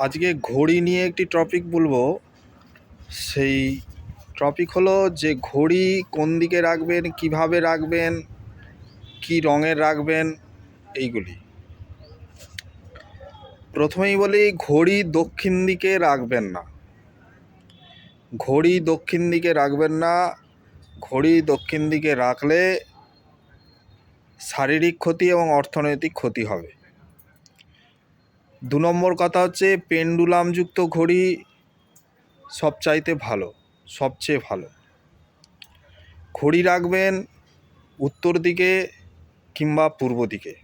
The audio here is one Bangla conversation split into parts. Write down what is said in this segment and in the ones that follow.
আজকে ঘড়ি নিয়ে একটি টপিক বলব। সেই টপিক হলো যে ঘড়ি কোন দিকে রাখবেন, কীভাবে রাখবেন, কি রঙের রাখবেন, এইগুলি। প্রথমেই বলি, ঘড়ি দক্ষিণ দিকে রাখবেন না। ঘড়ি দক্ষিণ দিকে রাখবেন না। ঘড়ি দক্ষিণ দিকে রাখলে শারীরিক ক্ষতি এবং অর্থনৈতিক ক্ষতি হবে। দু নম্বর কথা হচ্ছে পেন্ডুলামযুক্ত ঘড়ি সবচাইতে ভালো, সবচেয়ে ভালো। ঘড়ি রাখবেন উত্তর দিকে কিংবা পূর্ব দিকে।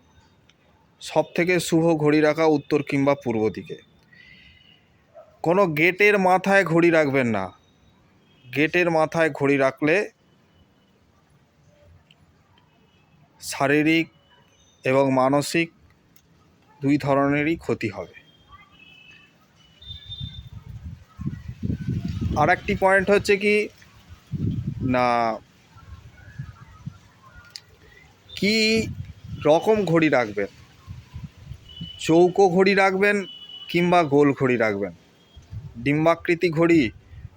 সব থেকে শুভ ঘড়ি রাখা উত্তর কিংবা পূর্ব দিকে। কোনো গেটের মাথায় ঘড়ি রাখবেন না। গেটের মাথায় ঘড়ি রাখলে শারীরিক এবং মানসিক দুই ধরনেরই ক্ষতি হবে। আর একটি পয়েন্ট হচ্ছে কি, না, কি রকম ঘড়ি রাখবেন? চৌকো ঘড়ি রাখবেন কিংবা গোল ঘড়ি রাখবেন? ডিম্বাকৃতি ঘড়ি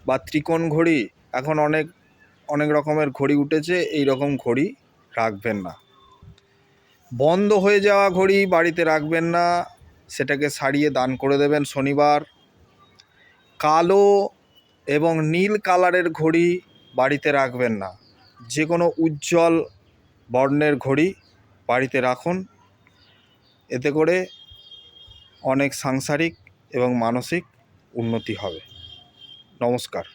বা ত্রিকোণ ঘড়ি, এখন অনেক অনেক রকমের ঘড়ি উঠেছে এই রকম ঘড়ি রাখবেন না। বন্ধ হয়ে যাওয়া ঘড়ি বাড়িতে রাখবেন না, সেটাকে সারিয়ে দান করে দেবেন শনিবার। কালো এবং নীল কালারের ঘড়ি বাড়িতে রাখবেন না যে কোনো উজ্জ্বল বর্ণের ঘড়ি বাড়িতে রাখুন। এতে করে অনেক সাংসারিক এবং মানসিক উন্নতি হবে। নমস্কার।